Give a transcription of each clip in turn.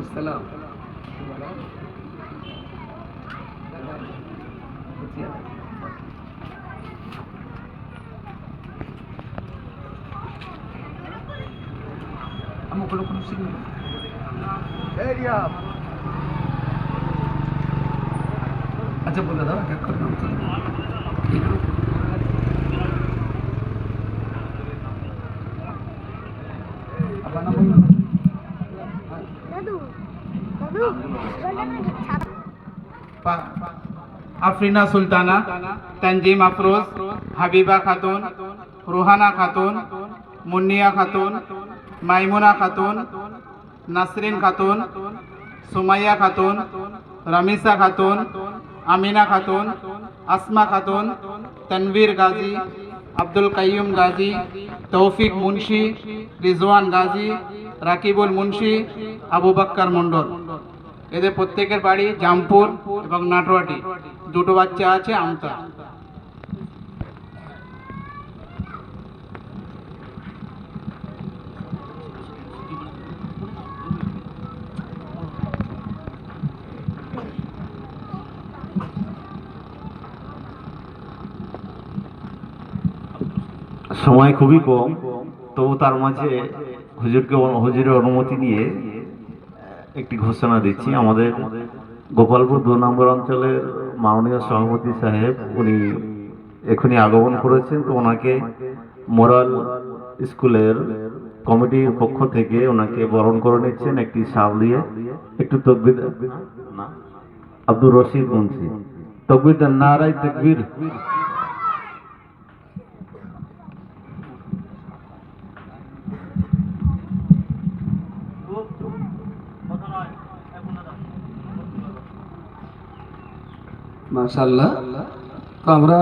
السلام Thank you. ama ukolo kuno signal area अच्छा बोला था क्या करना होता अपना बोलना दादू दादू बोलना ना अफरीना सुल्ताना तंजीम अफरोज हबीबा खातून रोहाना खातून मुन्निया खातून মুন্নিয়া খাতুন মাইমুনা খাতুন নাসরিন খাতুন সুমাইয়া খাতুন রামিসা খাতুন আমিনা খাতুন আসমা খাতুন তনবীর গাজী আব্দুল কাইয়ুম গাজী তৌফিক মুন্সি রিজওয়ান গাজী রাকিবুল মুন্সি আবু বাক্কার মণ্ডল এদের প্রত্যেকের বাড়ি জামপুর এবং নাটোয়াটি দুটো বাচ্চা আছে আমতা সময় খুবই কম, তবু তার মাঝে হুজুরকে হুজুরের অনুমতি নিয়ে একটি ঘোষণা দিচ্ছি। আমাদের গোপালপুর দু নম্বর অঞ্চলের মাননীয় সভাপতি সাহেব, উনি এখনই আগমন করেছেন। তো ওনাকে মোরাল স্কুলের কমিটির পক্ষ থেকে ওনাকে বরণ করে নিচ্ছেন একটি সাল দিয়ে। একটু তকবির আব্দুর রশিদ মুন্সি। তকবির নারাই তকবির। মাশাল্লাহ তো আমরা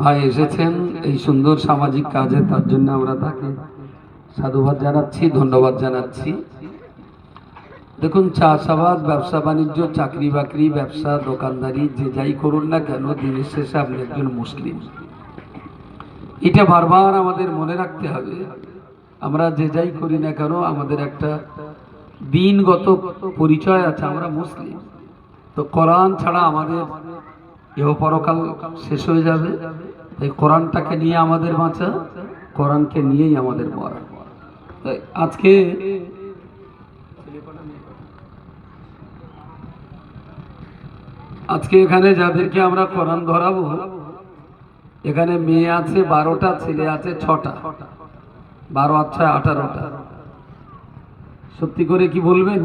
ভাই এসেছেন এই সুন্দর সামাজিক কাজে, তার জন্য আমরা তাকে সাধুবাদ জানাচ্ছি, ধন্যবাদ জানাচ্ছি। দেখুন, চাষাবাদ, ব্যবসা বাণিজ্য, চাকরি বাকরি, ব্যবসা, দোকানদারি, যে যাই করুন না কেন, দিনের শেষে আপনি একজন মুসলিম। এটা বারবার আমাদের মনে রাখতে হবে। আমরা যে যাই করি না কেন, আমাদের একটা দিনগত পরিচয় আছে, আমরা মুসলিম। তো কোরআন ছাড়া আমাদের এহ পরকাল শেষ হয়ে যাবে। তাই কোরআনটাকে নিয়ে আমাদের বাঁচা, কোরআনকে নিয়েই আমাদের মরা। আজকে আজকে এখানে যাদেরকে আমরা কোরআন ধরাবো, এখানে মেয়ে আছে বারোটা, ছেলে আছে ছটা। বারো আচ্ছা আঠারোটা। সত্যি করে কি বলবেন?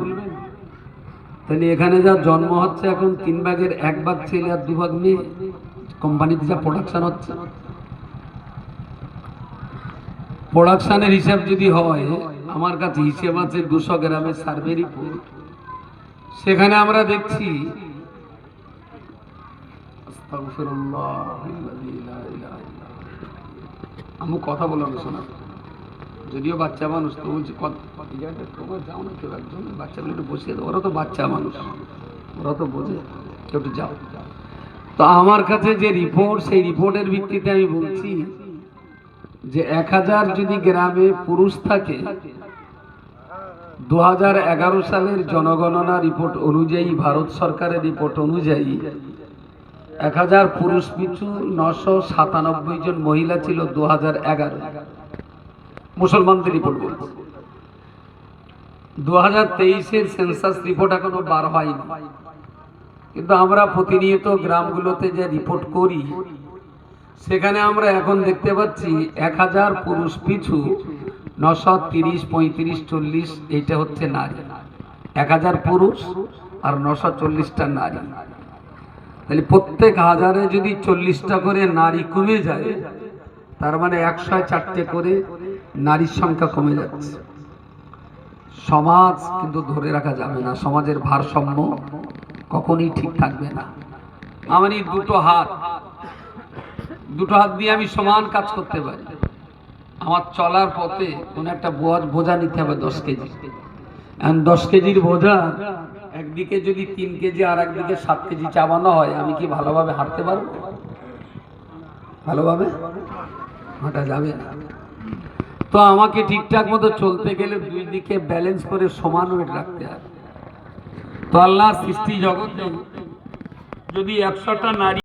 তাহলে এখানে যা জন্ম হচ্ছে এখন তিন ভাগের এক ভাগ ছেলে আর দু ভাগ মেয়ে, কোম্পানিতে যা প্রোডাকশন হচ্ছে। প্রোডাকশনের হিসাব যদি হয়, আমার কাছে হিসেব আছে দুশো গ্রামের সার্ভে রিপোর্ট সেখানে আমরা দেখছি আমি কথা বললাম, শোনা। যদিও বাচ্চা মানুষ তো বলছি কত তোমরা যাও না কেউ, একজন বাচ্চাগুলো একটু বসিয়ে দাও, ওরা তো বাচ্চা মানুষ। ওরা তো বোঝে। কেউ একটু যাও। তো আমার কাছে যে রিপোর্ট সেই রিপোর্টের ভিত্তিতে আমি বলছি যে এক হাজার যদি গ্রামে পুরুষ থাকে দু সালের জনগণনা রিপোর্ট অনুযায়ী, ভারত সরকারের রিপোর্ট অনুযায়ী, এক হাজার পুরুষ পিছু নশো সাতানব্বই জন মহিলা ছিল দু হাজার এগারো মুসলমানদের রিপোর্ট বলছে। দু হাজার তেইশের সেন্সাস রিপোর্ট এখনও বার হয়নি। কিন্তু আমরা প্রতিনিয়ত গ্রামগুলোতে যে রিপোর্ট করি, সেখানে আমরা এখন দেখতে পাচ্ছি এক হাজার পুরুষ পিছু নশো তিরিশ, পঁয়ত্রিশ, চল্লিশ এইটা হচ্ছে নারী। এক হাজার পুরুষ আর নশো চল্লিশটা নারী। তাহলে প্রত্যেক হাজারে যদি চল্লিশটা করে নারী কমে যায়, তার মানে একশো চারটে করে নারীর সংখ্যা কমে যাচ্ছে। সমাজ কিন্তু ধরে রাখা যাবে না। সমাজের ভারসাম্য কখনই ঠিক থাকবে না। আমার এই দুটো হাত দুটো হাত দিয়ে আমি সমান কাজ করতে পারি। আমার চলার পথে কোনো একটা বোঝা নিতে হবে দশ কেজি। এখন দশ কেজির বোঝা, একদিকে যদি তিন কেজি আর একদিকে সাত কেজি চাবানো হয়, আমি কি ভালোভাবে হাঁটতে পারব? ভালোভাবে হাঁটা যাবে না। তো আমাকে ঠিকঠাক মতো চলতে গেলে দুই দিকে ব্যালেন্স করে সমান ওয়েট রাখতে হবে। তো আল্লাহ সৃষ্টি জগতে যদি একশোটা নারী